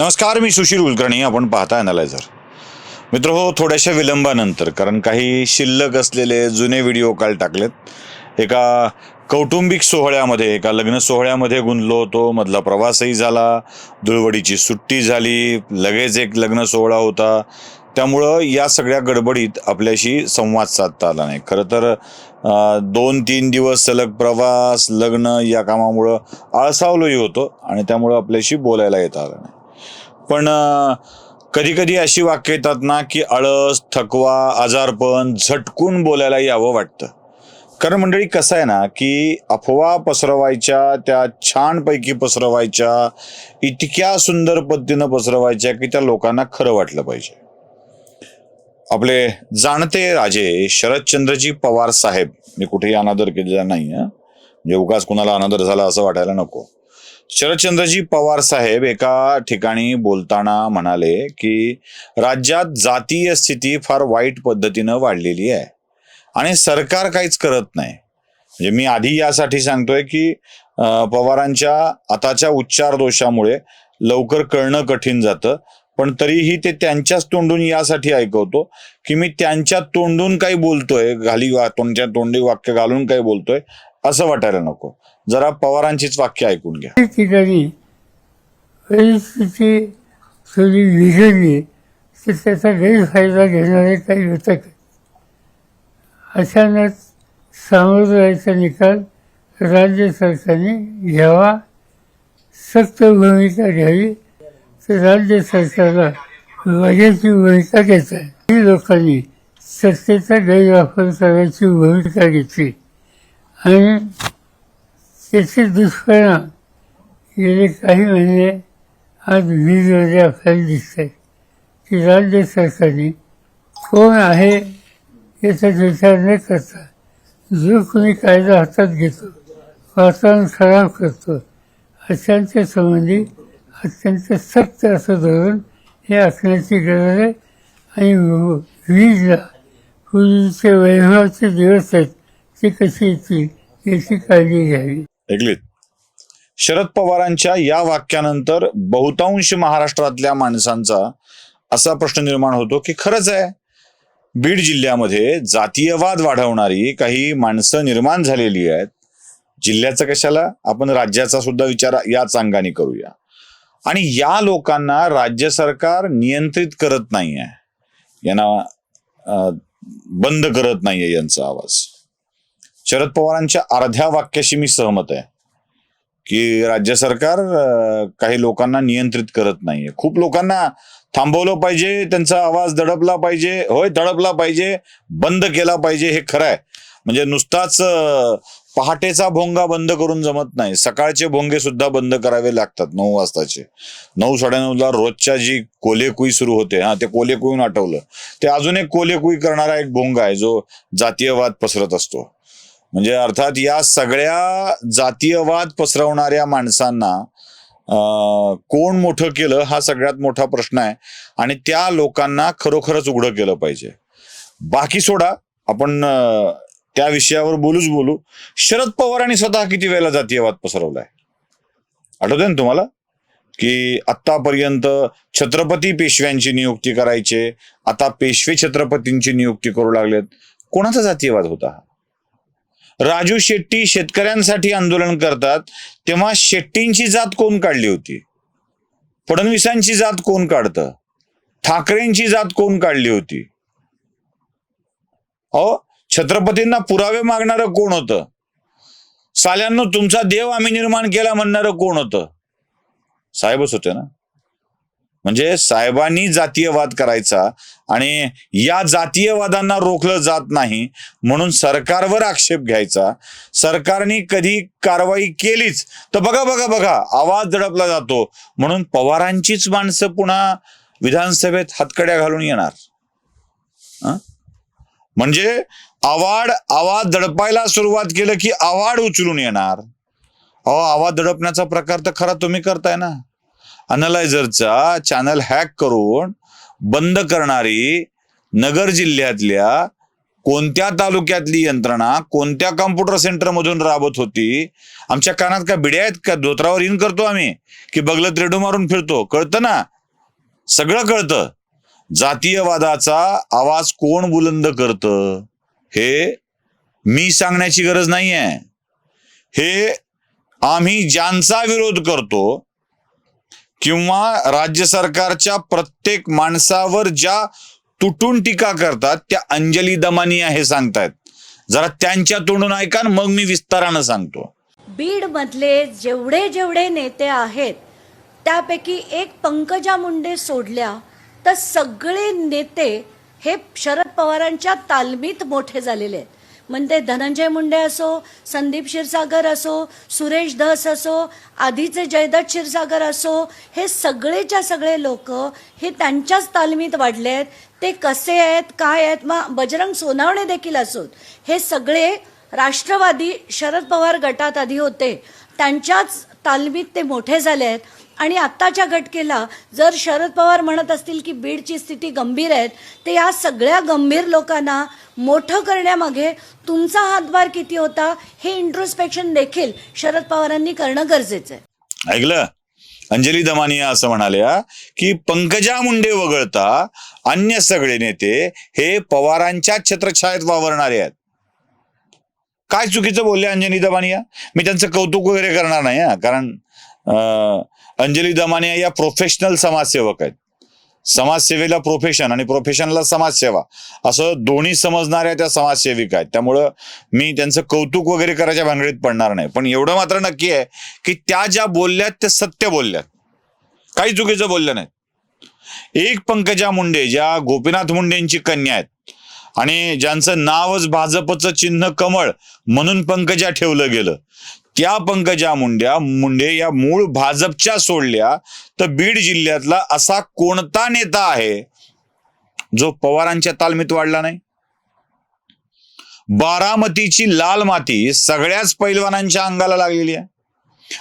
नमस्कार मी सुशील कुलकर्णी. आपण पाहता अनालायझर मित्र हो थोड्याशा विलंबानंतर कारण काही शिल्लक असलेले जुने व्हिडिओ काल टाकलेत. एका कौटुंबिक सोहळ्यामध्ये एका लग्न सोहळ्यामध्ये गुंतलो होतो. मधला प्रवासही झाला. धुळवडीची सुट्टी झाली. लगेच एक लग्न सोहळा होता. त्यामुळं या सगळ्या गडबडीत आपल्याशी संवाद साधता आला नाही. खरं तर दोन तीन दिवस सलग प्रवास लग्न या कामामुळं आळसावलोही होतो आणि त्यामुळं आपल्याशी बोलायला येता आलं नाही. पण कधी कधी अशी वाक्य येतात ना की आळस थकवा आजारपण झटकून बोलायला यावं वाटतं. कारण मंडळी कसं आहे ना की अफवा पसरवायच्या त्या छानपैकी पसरवायच्या इतक्या सुंदर पद्धतीनं पसरवायच्या की त्या लोकांना खरं वाटलं पाहिजे. आपले जाणते राजे शरदचंद्रजी पवार साहेब मी कुठेही अनादर केलेला नाही म्हणजे उगाच कुणाला अनादर झाला असं वाटायला नको. शरदचंद्रजी पवार साहेब एका ठिकाणी बोलताना म्हणाले की राज्यात जातीय स्थिती फार वाईट पद्धतीनं वाढलेली आहे आणि सरकार काहीच करत नाही. म्हणजे मी आधी यासाठी सांगतोय की पवारांच्या आताच्या उच्चार दोषामुळे लवकर कळणं कठीण जातं पण तरीही ते त्यांच्याच तोंडून यासाठी ऐकवतो की मी त्यांच्या तोंडून काही बोलतोय घाली तोंडच्या तोंडी वाक्य घालून काही बोलतोय असं वाटायला नको. जरा पवारांचीच वाक्य ऐकून घ्या. ठिकाणी परिस्थिती थोडी बिघडली तर त्याचा गैरफायदा घेणारे काही घटक अचानक सामोरं जायचा निकाल राज्य सरकारने घ्यावा सक्त भूमिका घ्यावी तर राज्य सरकारला वजाची भूमिका घेत आहे काही लोकांनी सत्तेचा गैरवापर करायची भूमिका घेतली. आणि त्याचे दुष्परिणाम गेले काही महिने आज वीज योजना आपल्याला दिसत आहे की राज्य सरकारने कोण आहे याचा विचार न करता जो कोणी कायदा हातात घेतो वातावरण खराब करतो अशांच्या संबंधी अत्यंत सक्त असं धोरण हे असण्याची गरज आहे. आणि वीजला पूर्वीचे वैभवाचे दिवस आहेत. ते कशी येतील याची काळजी घ्यावी? ऐकलीत. शरद पवारांच्या या वाक्यानंतर बहुतांश महाराष्ट्रातल्या माणसांचा असा प्रश्न निर्माण होतो की खरंच आहे बीड जिल्ह्यामध्ये जातीयवाद वाढवणारी काही माणसं निर्माण झालेली आहेत. जिल्ह्याचं कशाला? आपण राज्याचा सुद्धा विचार याच अंगाने करूया. आणि या लोकांना राज्य सरकार नियंत्रित करत नाहीये. यांना बंद करत नाहीये यांचा आवाज. शरद पवारांच्या अर्ध्या वाक्याशी मी सहमत आहे. की राज्य सरकार काही लोकांना नियंत्रित करत नाहीये. खूप लोकांना थांबवलं पाहिजे त्यांचा आवाज दडपला पाहिजे होय दडपला पाहिजे बंद केला पाहिजे हे खरं आहे. म्हणजे नुसताच पहाटेचा भोंगा बंद करून जमत नाही. सकाळचे भोंगे सुद्धा बंद करावे लागतात नऊ वाजताचे. नऊ साडेनऊला रोजच्या जी कोलेकुई सुरू होते हा ते कोलेकुईन आठवलं. ते अजून एक कोलेकुई करणारा एक भोंगा आहे जो जातीयवाद पसरत असतो. म्हणजे अर्थात या सगळ्या जातीयवाद पसरवणाऱ्या माणसांना अं, कोण मोठं केलं हा सगळ्यात मोठा प्रश्न आहे. आणि त्या लोकांना खरोखरच उघडं केलं पाहिजे. बाकी सोडा आपण त्या विषयावर बोलूच बोलू. शरद पवारांनी स्वतः किती वेळेला जातीयवाद पसरवलाय? आठवतंय ना तुम्हाला? की आतापर्यंत छत्रपती पेशव्यांची नियुक्ती करायचे आता पेशवे छत्रपतींची नियुक्ती करू लागलेत. कोणाचा जातीयवाद होता हा? राजू शेट्टी शेतकऱ्यांसाठी आंदोलन करतात तेव्हा शेट्टींची जात कोण काढली होती? फडणवीसांची जात कोण काढतं? ठाकरेंची जात कोण काढली होती? अहो छत्रपतींना पुरावे मागणारं कोण होतं? साल्यांनो तुमचा देव आम्ही निर्माण केला म्हणणारं कोण होतं? साहेबच होते ना? म्हणजे साहेबांनी जातीयवाद करायचा आणि या जातीयवादांना रोखलं जात नाही म्हणून सरकारवर आक्षेप घ्यायचा. सरकारने कधी कारवाई केलीच तर बघा बघा बघा आवाज दडपला जातो. म्हणून पवारांचीच माणसं पुन्हा विधानसभेत हातकड्या घालून येणार. म्हणजे आवाड आवाज दडपायला सुरुवात केलं की आवाड उचलून येणार. अहो आवाज दडपण्याचा प्रकार तर खरा तुम्ही करताय ना. अनलायझरचा चॅनल हॅक करून बंद करणारी नगर जिल्ह्यातल्या कोणत्या तालुक्यातली यंत्रणा कोणत्या कॉम्प्युटर सेंटर मधून राबत होती आमच्या कानात का बिड्या आहेत का? धोत्रावर इन करतो आम्ही की बगलत रेडो मारून फिरतो. कळतं ना? सगळं कळतं. जातीयवादाचा आवाज कोण बुलंद करतं? हे मी सांगण्याची गरज नाहीये. हे आम्ही ज्यांचा विरोध करतो किंवा राज्य सरकारच्या प्रत्येक माणसावर ज्या तुटून टीका करतात त्या अंजली दमानिया हे सांगतायत. जरा त्यांच्या तोंडून ऐका मग मी विस्तारानं सांगतो. बीड मधले जेवढे जेवढे नेते आहेत त्यापैकी एक पंकजा मुंडे सोडल्या तर सगळे नेते हे शरद पवारांच्या तालमीत मोठे झालेले आहेत. म्हणजे धनंजय मुंडे असो संदीप क्षीरसागर असो सुरेश धस असो आधीचे जयदत्त क्षीरसागर असो हे सगळेच्या सगळे लोक हे त्यांच्याच तालमीत वाढले आहेत ते कसे आहेत काय आहेत मग बजरंग सोनावणे देखील असोत. हे सगळे राष्ट्रवादी शरद पवार गटात आधी होते. त्यांच्याच तालमीत ते मोठे झाले आहेत आणि आत्ताच्या घटकेला जर शरद पवार म्हणत असतील की बीडची स्थिती गंभीर आहे तर या सगळ्या गंभीर लोकांना मोठं करण्यामागे तुमचा हातभार किती होता हे इंट्रोस्पेक्शन देखील शरद पवारांनी करणं गरजेचं आहे. ऐकलं? अंजली दमानिया असं म्हणाल्या की पंकजा मुंडे वगळता अन्य सगळे नेते हे पवारांच्या छत्रछायेत वावरणारे आहेत. काय चुकीचं बोलले अंजली दबानिया मी त्यांचं कौतुक वगैरे करणार नाही कारण अंजली दमानिया या प्रोफेशनल समाजसेवक आहेत. समाजसेवेला प्रोफेशन आणि प्रोफेशनला समाजसेवा. असं दोन्ही समजणाऱ्या त्या समाजसेविका आहेत. त्यामुळं मी त्यांचं कौतुक वगैरे करायच्या भांगडीत पडणार नाही. पण एवढं मात्र नक्की आहे की त्या ज्या बोलल्यात त्या सत्य बोलल्यात. काही चुकीचं बोलल्या नाहीत. एक पंकजा मुंडे ज्या गोपीनाथ मुंडेंची कन्या आहेत आणि ज्यांचं नावच भाजपचं चिन्ह कमळ म्हणून पंकजा ठेवलं गेलं. त्या पंकजा मुंड्या मुंडे या मूळ भाजपच्या सोडल्या तर बीड जिल्ह्यातला असा कोणता नेता आहे? जो पवारांच्या तालमीत वाढला नाही. बारामतीची लाल माती सगळ्याच पैलवानांच्या अंगाला लागलेली आहे.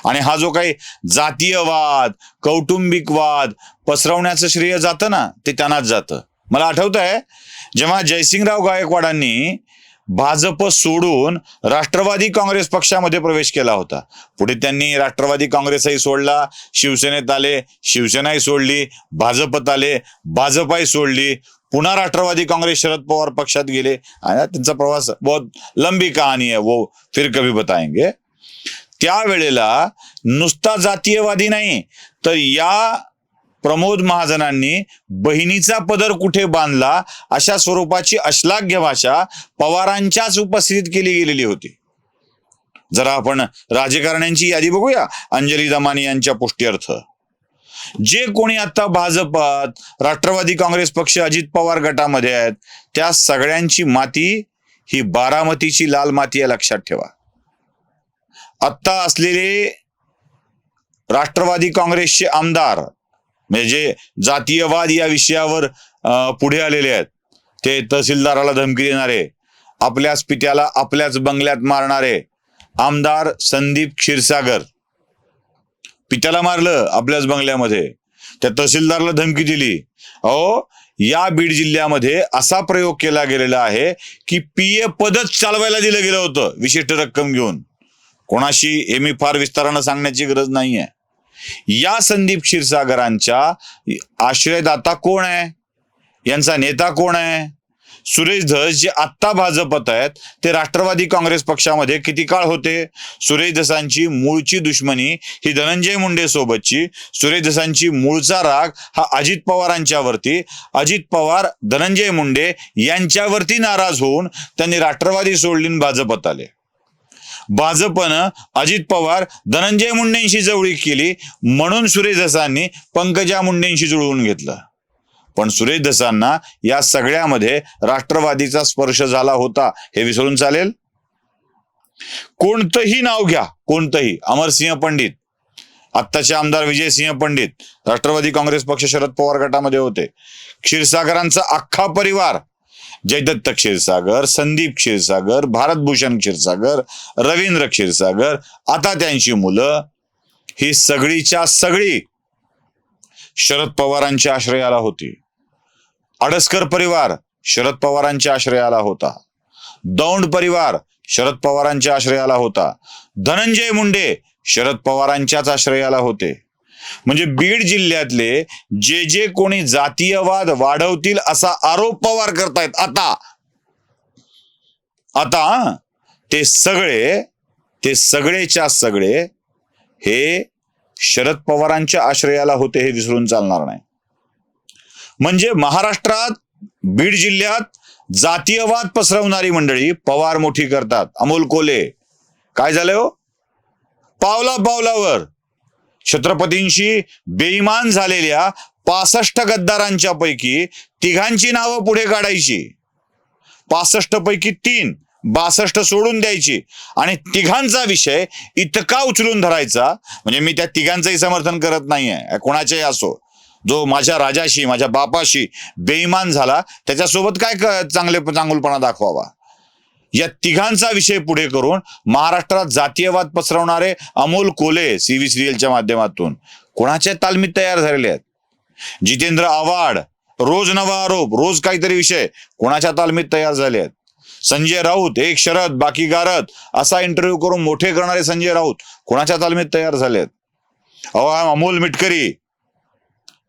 आणि हा जो काही जातीयवाद कौटुंबिकवाद पसरवण्याचं श्रेय जातं ना ते त्यांनाच जातं. मला आठवत आहे जेव्हा जयसिंगराव गायकवाडांनी भाजप सोडून राष्ट्रवादी काँग्रेस पक्षामध्ये प्रवेश केला होता. पुढे त्यांनी राष्ट्रवादी काँग्रेसही सोडला शिवसेनेत आले शिवसेनाही सोडली भाजपत आले भाजपाही सोडली. पुन्हा राष्ट्रवादी काँग्रेस शरद पवार पक्षात गेले. आणि त्यांचा प्रवास बहुत लंबी कहाणी आहे. वो फिर कभी बताएंगे. त्यावेळेला नुसता जातीयवादी नाही. तर या प्रमोद महाजनांनी बहिणीचा पदर कुठे बांधला अशा स्वरूपाची अश्लाघ्य भाषा पवारांच्याच उपस्थितीत केली गेलेली होती. जरा आपण राजकारण्यांची यादी बघूया. अंजली दमानी यांच्या पुष्ट्यर्थ. जे कोणी आता भाजपात राष्ट्रवादी काँग्रेस पक्ष अजित पवार गटामध्ये आहेत त्या सगळ्यांची माती ही बारामतीची लाल माती आहे लक्षात ठेवा. आत्ता असलेले राष्ट्रवादी काँग्रेसचे आमदार म्हणजे जातीयवाद या विषयावर पुढे आलेले आहेत. ते तहसीलदाराला धमकी देणारे आपल्याच पित्याला आपल्याच बंगल्यात मारणारे आमदार संदीप क्षीरसागर. पित्याला मारलं आपल्याच बंगल्यामध्ये. त्या तहसीलदारला धमकी दिली. अहो या बीड जिल्ह्यामध्ये असा प्रयोग केला गेलेला आहे की पीए पदच चालवायला दिलं गेलं होतं विशिष्ट रक्कम घेऊन. कोणाशी हे मी फार विस्तारानं सांगण्याची गरज नाहीये. या संदीप क्षीरसागरांच्या आश्रयदाता कोण आहे? यांचा नेता कोण आहे? सुरेश धस जे आत्ता भाजपत आहेत ते राष्ट्रवादी काँग्रेस पक्षामध्ये किती काळ होते? सुरेश धसांची मूळची दुश्मनी ही धनंजय मुंडे सोबतची. सुरेश धसांची मूळचा राग हा अजित पवारांच्यावरती अजित पवार धनंजय मुंडे यांच्यावरती नाराज होऊन त्यांनी राष्ट्रवादी सोडली भाजपत आले. भाजपनं अजित पवार धनंजय मुंडेंशी जवळीक केली म्हणून सुरेश दसांनी पंकजा मुंडेंशी जुळवून घेतलं. पण सुरेश दसांना या सगळ्यामध्ये राष्ट्रवादीचा स्पर्श झाला होता हे विसरून चालेल? कोणतंही नाव घ्या कोणतंही. अमरसिंह पंडित आत्ताचे आमदार विजयसिंह पंडित राष्ट्रवादी काँग्रेस पक्ष शरद पवार गटामध्ये होते. क्षीरसागरांचा अख्खा परिवार जयदत्त क्षीरसागर संदीप क्षीरसागर भारतभूषण क्षीरसागर रवींद्र क्षीरसागर आता त्यांची मुलं ही सगळीच्या सगळी शरद पवारांच्या आश्रयाला होती. अडसकर परिवार शरद पवारांच्या आश्रयाला होता. दौंड परिवार शरद पवारांच्या आश्रयाला होता. धनंजय मुंडे शरद पवारांच्याच आश्रयाला होते. म्हणजे बीड जिल्ह्यातले जे जे कोणी जातीयवाद वाढवतील असा आरोप पवार करतायत. आता. आता ते सगळे ते सगळेच्या सगळे हे शरद पवारांच्या आश्रयाला होते हे विसरून चालणार नाही. म्हणजे महाराष्ट्रात बीड जिल्ह्यात जातीयवाद पसरवणारी मंडळी पवार मोठी करतात. अमोल कोले. काय झालं हो? पावला पावलावर. छत्रपतींशी बेईमान झालेल्या पासष्ट गद्दारांच्या पैकी तिघांची नावं पुढे काढायची. पासष्ट पैकी तीन बासष्ट सोडून द्यायची. आणि तिघांचा विषय इतका उचलून धरायचा म्हणजे मी त्या तिघांचंही समर्थन करत नाहीये. कोणाच्याही असो जो माझ्या राजाशी माझ्या बापाशी बेईमान झाला त्याच्यासोबत काय चांगले चांगुलपणा दाखवावा. या तिघांचा विषय पुढे करून महाराष्ट्रात जातीयवाद पसरवणारे अमोल कोले सी व्ही सिरियलच्या माध्यमातून कोणाच्या तालमीत तयार झालेले आहेत? जितेंद्र आव्हाड रोज नवा आरोप रोज काहीतरी विषय कोणाच्या तालमीत तयार झाले आहेत? संजय राऊत एक शरद बाकी गारद असा इंटरव्ह्यू करून मोठे करणारे संजय राऊत कोणाच्या तालमीत तयार झालेत अहो अमोल मिटकरी.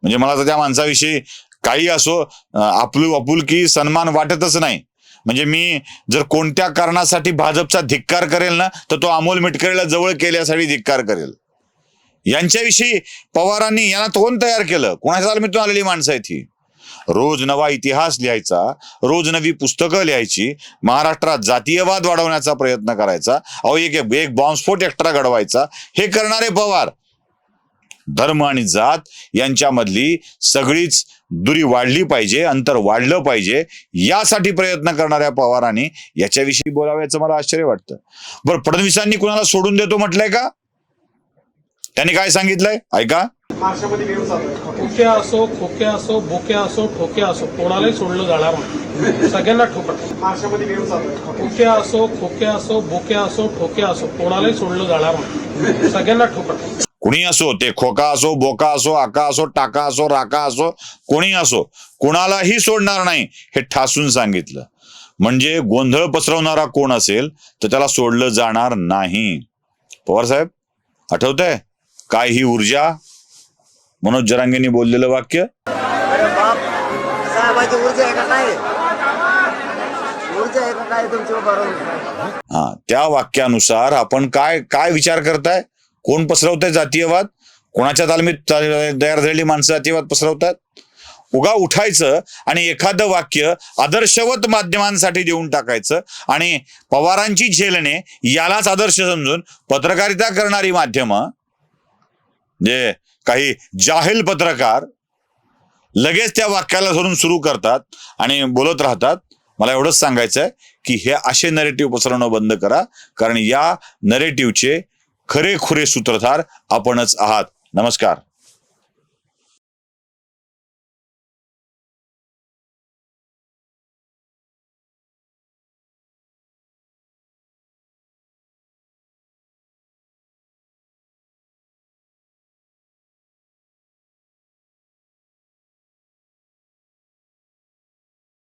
म्हणजे मला तर त्या माणसाविषयी काही असो आपलू आपुलकी सन्मान वाटतच नाही. म्हणजे मी जर कोणत्या कारणासाठी भाजपचा धिक्कार करेल ना तर तो अमोल मिटकरीला जवळ केल्यासाठी धिक्कार करेल. यांच्याविषयी पवारांनी यांना कोण तयार केलं. कोणाच्या तालमीतून आलेली माणसं आहेत ही? रोज नवा इतिहास लिहायचा रोज नवी पुस्तकं लिहायची महाराष्ट्रात जातीयवाद वाढवण्याचा प्रयत्न करायचा अहो एक एक बॉम्बस्फोट एक्स्ट्रा घडवायचा. हे करणारे पवार धर्म आणि जात यांच्यामधली सगळीच दुरी वाढली पाहिजे अंतर वाढलं पाहिजे यासाठी प्रयत्न करणाऱ्या पवारांनी याच्याविषयी बोलाव्याचं मला आश्चर्य वाटतं. बरं फडणवीसांनी कुणाला सोडून देतो म्हटलंय का? त्यांनी काय सांगितलंय? ऐका. खोके असो खोके असो भोके असो ठोके असो कोणालाही सोडलं जाणार नाही. सगळ्यांना ठोकर खोके असो खोके असो भोके असो ठोके असो कोणालाही सोडलं जाणार नाही. सगळ्यांना ठोकत कुणी असो ते खोका असो बोका असो आका असो टाका असो राका असो कोणी असो कुणालाही सोडणार नाही हे ठासून सांगितलं. म्हणजे गोंधळ पसरवणारा कोण असेल तर त्याला सोडलं जाणार नाही. पवार साहेब आठवतंय? काय ही ऊर्जा? मनोज जरांगेंनी बोललेलं वाक्य? आहे आहे हा त्या वाक्यानुसार आपण काय काय विचार करताय? कोण पसरवतंय जातीयवाद? कोणाच्या तालमीत तयार झालेली माणसं जातीयवाद पसरवतात? उगा उठायचं आणि एखादं वाक्य आदर्शवत माध्यमांसाठी देऊन टाकायचं आणि पवारांची झेलणे यालाच आदर्श समजून पत्रकारिता करणारी माध्यमं जे काही जाहील पत्रकार लगेच त्या वाक्याला धरून सुरू करतात आणि बोलत राहतात. मला एवढंच सांगायचं आहे की हे असे नरेटिव्ह पसरवणं बंद करा कारण या नरेटिव्हचे खरे खुरे सूत्रधार आपणच आहात. नमस्कार.